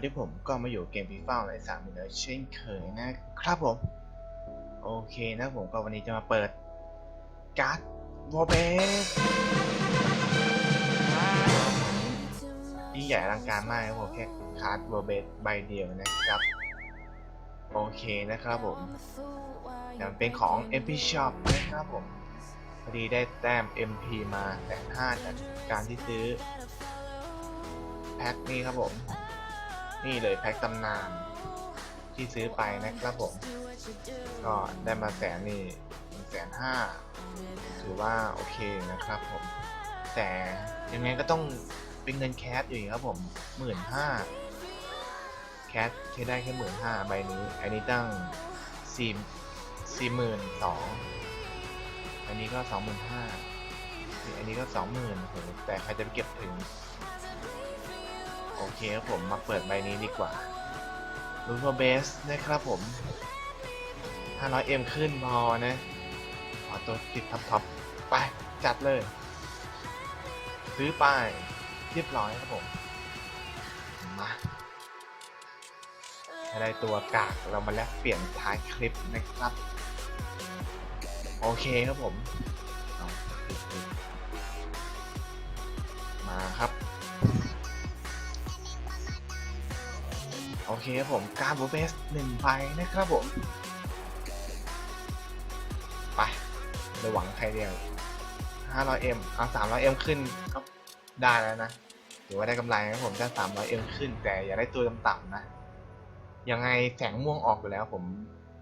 วันนี้ผมก็มาอยู่เกมฟีฟ่าในสามเหมือนเช่นเคยนะครับผม โอเคนะผมก็วันนี้จะมาเปิดการ์ดวอลเบสยิ่งใหญ่อลังการมากครับผมแค่การ์ดวอลเบสใบเดียวนะครับ โอเคนะครับผมแต่มันเป็นของ MP Shop นะครับผมพอดีได้แต้ม MP มาแสนห้าจากการที่ซื้อแพ็คนี่ครับผม นี่เลยแพ็คตำนาน ที่ซื้อไปนะครับผม ก็ได้มาแสนนี่แสนห้าถือว่าโอเคนะครับผม แต่ยังไงก็ต้องเป็นเงินแคสอยู่ครับผมหมื่นห้าแคสใช้ได้แค่หมื่นห้าใบนี้ อันนี้ตั้งสี่สี่หมื่นสองอันนี้ก็สองหมื่นห้าอันนี้ก็สองหมื่นโหแต่ใครจะไปเก็บถึง โอเคครับผมมาเปิดใบนี้ดีกว่าลูโ b เบสนะครับผม 500M ขึ้นพอนะขอตัวติดท็อปท็อปไป จัดเลย ซื้อไปเรียบร้อยครับผม มาได้ตัวกากเรามาแลกเปลี่ยนท้ายคลิปนะครับ โอเคครับผม มาครับ โอเคครับผมการบูเบสหนึ่งใบนะครับผม ไปไปหวังใครเดียว 500M เอา 300M ขึ้นก็ได้แล้วนะถือว่าได้กำไรนะผมถ้ 300M ขึ้น แต่อย่าได้ตัวต่ำๆนะ ยังไงแสงม่วงออกอยู่แล้วผม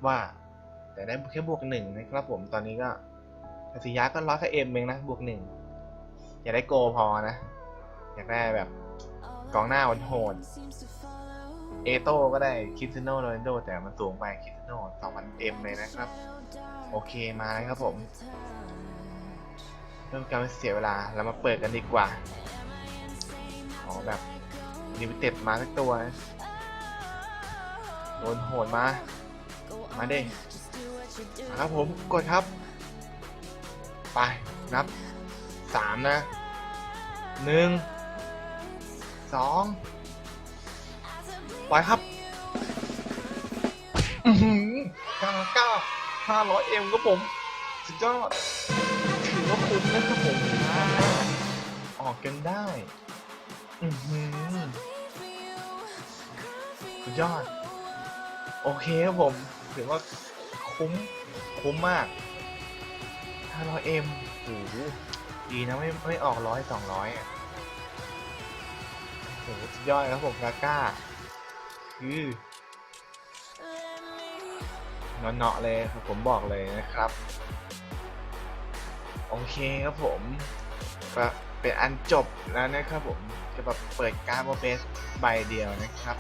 ว่า แต่ได้แค่บวกหนึ่งนะครับผม ตอนนี้ก็ทัศยะก็ร้อยแค่เอ็มเองนะ บวกหนึ่งอย่าได้โกพอนะ อยากได้แบบกองหน้าวันโหด เอโต้ก็ได้คิสโนโรนโดแต่มันสูงไปคิสโน2,000 M เต็มเลยนะครับ โอเคมาเลยครับผมเริ่มการเสียเวลาเรามาเปิดกันดีกว่า ขอแบบลิมิเต็ดมาสักตัวโดนโหดมา มาเด้ครับผมกดครับ ไปนับสามนะหนึ่งสอง ไปครับอือหือเก้าเก้าห้าร้อยเอ็มครับผม สุดยอดถือว่าคุ้มนะครับผม ออกกันได้ อือหือสุดยอด โอเคครับผม ถือว่าคุ้ม คุ้มมาก 500M โอ้โหดีนะไม่ไม่ออกร้อยสองร้อยอะโอ้โหสุดยอดครับผมกาก้า คือเนาะเลยครับผมบอกเลยนะครับ โอเคครับผมก็เป็นอันจบแล้วนะครับผมจะแบบเปิดการ์ดโมเบสใบเดียวนะครับ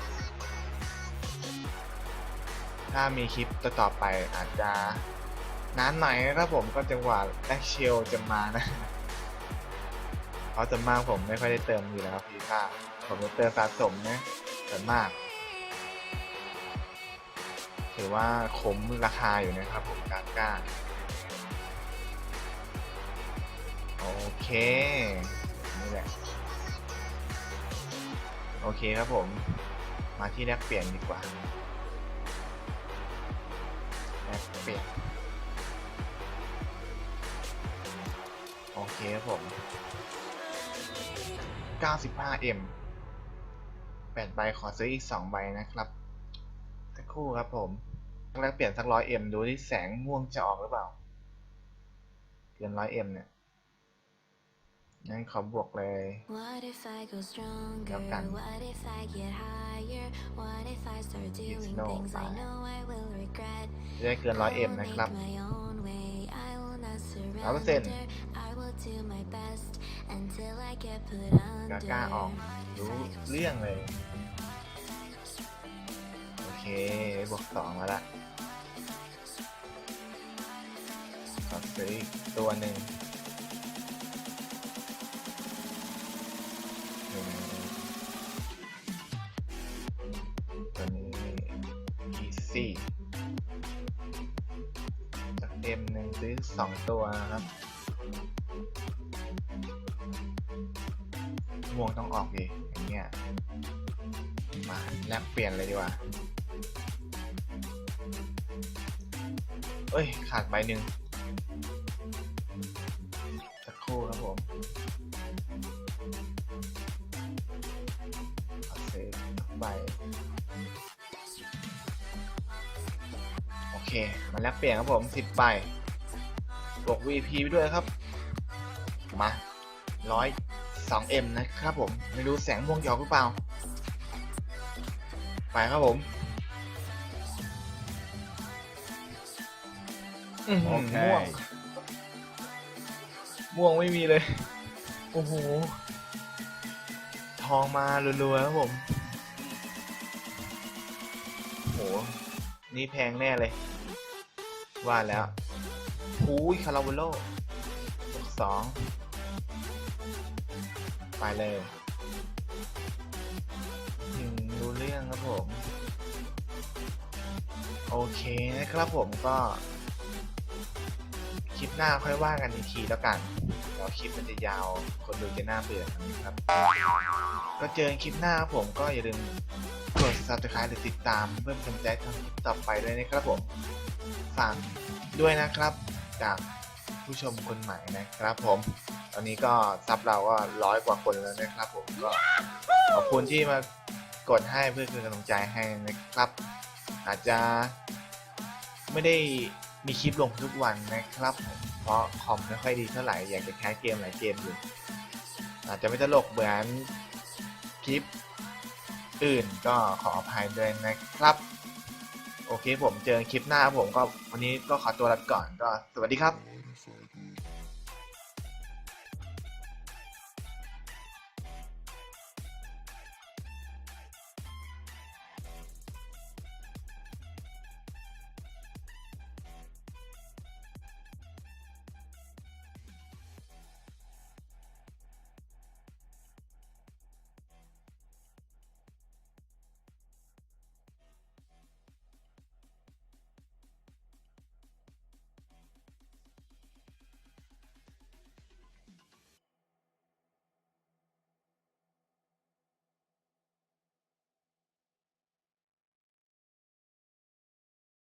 ถ้ามีคลิปต่อๆไปอาจจะนานหน่อยนะครับผมก็จังหวะแอคเชลจะมานะเพราะจะมากผมไม่ค่อยได้เติมอยู่แล้วพี่ค่าผมจะเติมสะสมนะส่มาก ถือว่าคุ้มราคาอยู่นะครับผมกาก้าโอเคนี่แหละโอเคครับผม มาที่แลกเปลี่ยนดีกว่าแลกเปลี่ยนโอเคครับผม 95M 8ใบขอซื้ออีก 2 ใบนะครับสักครู่ครับผม แลกเปลี่ยนสัก 100M ดูที่แสงม่วงจะออกหรือเปล่าเกิน 100M เนี่ยงั้นขอบวกเลย What if I go stronger? แล้วกัน What if I get higher? What if I start doing no things I fire. know I will regret? จะได้เกิน I 100M will นะครับ make my own way. I will not 100% surrender. I will do my best until I get put กา under. ก้าออกรู้เรื่องเลยโอเค บวกสองมาละขอซื้ออีกตัวหนึ่งหนึ่งตัวนี้อีซี่จากเต็มหนึ่งซื้อสองตัวครับม่วงต้องออกดิอย่างเงี้ยมาแลกเปลี่ยนเลยดีกว่า เอ้ย ขาดใบหนึ่งสักครู่ครับผมเอาเซฟใบโอเค มาแลกเปลี่ยนครับผมสิบใบบวก VP ไปด้วยครับ มาร้อยสองเอ็มนะครับผม ไม่รู้แสงม่วงหยอกหรือเปล่า ไปครับผม อื้อหือโอเค ม่วงม่วงไม่มีเลย โอ้โห ทองมารัวๆครับผม โอ้โห นี่แพงแน่เลย ว่าแล้วหูยคาราเวโลสอง ไปเลยอืมรู้เรื่องครับผม โอเคนะครับผมก็ คลิปหน้าค่อยว่ากันอีกทีแล้วกันเดี๋ยวคลิปมันจะยาวคนดูจะน่าเบื่อครับ ก็เจอคลิปหน้าผมก็อย่าลืมกด subscribe หรือติดตามเพื่อเป็นกำลังใจทำคลิปต่อไปด้วยนะครับผมฝากด้วยนะครับ จากผู้ชมคนใหม่นะครับผม ตอนนี้ก็ซับเราก็ร้อยกว่าคนแล้วนะครับผมก็ขอบคุณที่มากดให้เพื่อเป็นกำลังใจให้นะครับ อาจจะไม่ได้ มีคลิปลงทุกวันนะครับผมเพราะคอมไม่ค่อยดีเท่าไหร่อยากจะแคสเกมหลายเกมอยู่อาจจะไม่ตลกเหมือนคลิปอื่นก็ขออภัยด้วยนะครับ โอเคผมเจอคลิปหน้าผมก็วันนี้ก็ขอตัวลาไปก่อนก็สวัสดีครับ